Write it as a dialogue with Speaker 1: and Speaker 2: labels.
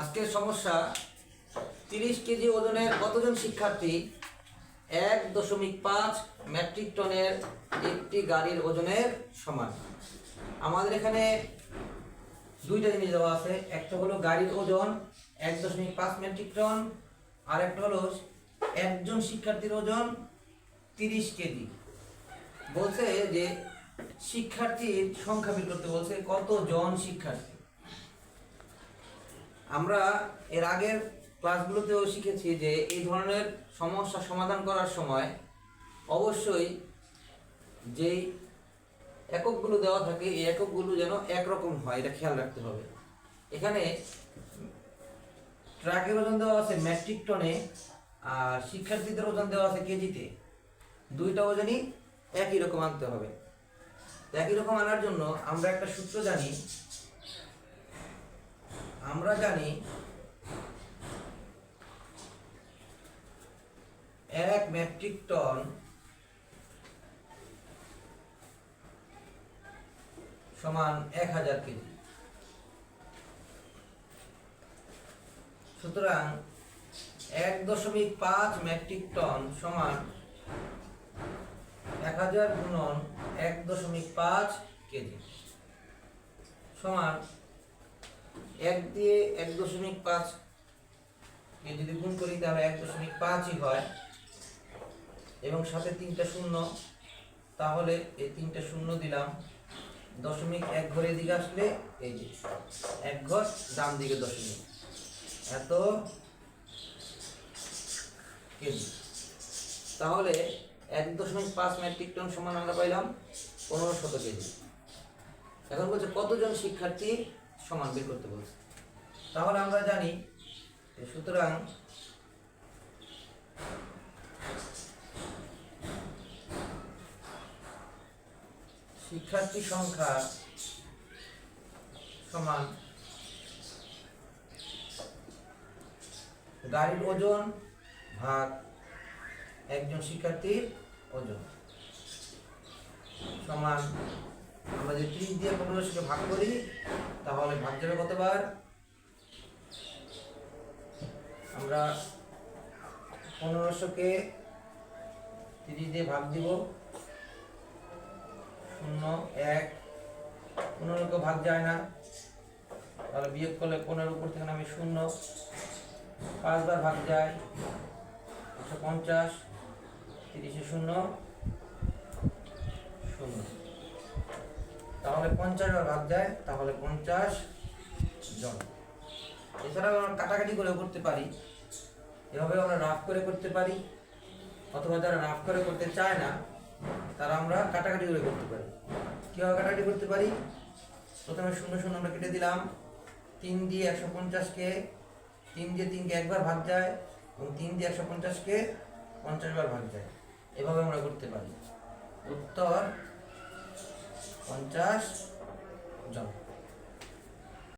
Speaker 1: আজকের সমস্যা, তিরিশ কেজি ওজনের কতজন শিক্ষার্থী? এক দশমিক পাঁচ মেট্রিক টনের একটি গাড়ির ওজনের সমান। আমাদের এখানে দুইটা জিনিস দেওয়া আছে। একটা হলো গাড়ির ওজন, এক দশমিক পাঁচ মেট্রিক টন। আর একটা হলো একজন শিক্ষার্থীর ওজন, তিরিশ কেজি। বলছে যে, শিক্ষার্থীর সংখ্যা বের করতে বলছে কতজন শিক্ষার্থী? আমরা এর আগের ক্লাসগুলোতেও শিখেছি যে এই ধরনের সমস্যা সমাধান করার সময় অবশ্যই যেই এককগুলো দেওয়া থাকে, এই এককগুলো যেন একরকম হয়, এটা খেয়াল রাখতে হবে। এখানে ট্রাকের ওজন দেওয়া আছে মেট্রিক টনে, আর শিক্ষার্থীদের ওজন দেওয়া আছে কেজিতে। দুইটা ওজনই একই রকম আনতে হবে। একই রকম আনার জন্য আমরা একটা সূত্র জানি আমরা জানি এক মেট্রিক টন সমান এক হাজার কেজি। সুতরাং এক দশমিক পাঁচ মেট্রিক টন সমান এক হাজার গুণন এক দশমিক পাঁচ কেজি সমান এক দিয়ে এক দশমিক পাঁচ। যদি গুণ করি, তাহলে এক দশমিক পাঁচই হয়। এবং সাথে তিনটা শূন্য। তাহলে এই তিনটা শূন্য দিলাম। দশমিক এক ঘরে দিকে আসলে এই যে, এক ঘর ডান দিকে দশমিক। এত কেজি। তাহলে এক দশমিক পাঁচ মেট্রিক টন সমান আমরা পাইলাম পনেরো শত কেজি এখন বলছে কতজন শিক্ষার্থী সমান বের করতে বলছে। তাহলে আমরা জানি সুতরাং শিক্ষার্থী সংখ্যা সমান গাড়ির ওজন ভাগ একজন শিক্ষার্থীর ওজন সমান আমরা যদি ত্রিশ দিয়ে পনেরোশোকে ভাগ করি তাহলে ভাগ যাবে কতবার? আমরা পনেরোশোকে তিরিশ দিয়ে ভাগ দিব, শূন্য, এক, পনেরোকে ভাগ যায় না, তাহলে বিয়োগ করলে পনেরোর উপর থেকে আমি শূন্য, পাঁচবার ভাগ যায়, একশো পঞ্চাশ, তিরিশে শূন্য শূন্য। তাহলে পঞ্চাশ বার ভাগ যায়, তাহলে পঞ্চাশ জন। এছাড়াও আমরা কাটাকাটি করে করতে পারি। এভাবে আমরা রাফ করে করতে পারি। অথবা যারা রাফ করে করতে চায় না, তারা আমরা কাটাকাটি করে করতে পারি। কীভাবে কাটাকাটি করতে পারি? প্রথমে শূন্য শূন্য আমরা কেটে দিলাম। তিন দিয়ে একশো পঞ্চাশকে, তিন দিয়ে তিনকে একবার ভাগ যায় এবং তিন দিয়ে একশো পঞ্চাশকে পঞ্চাশ বার ভাগ যায়। এভাবে আমরা করতে পারি। উত্তর পঞ্চাশ জন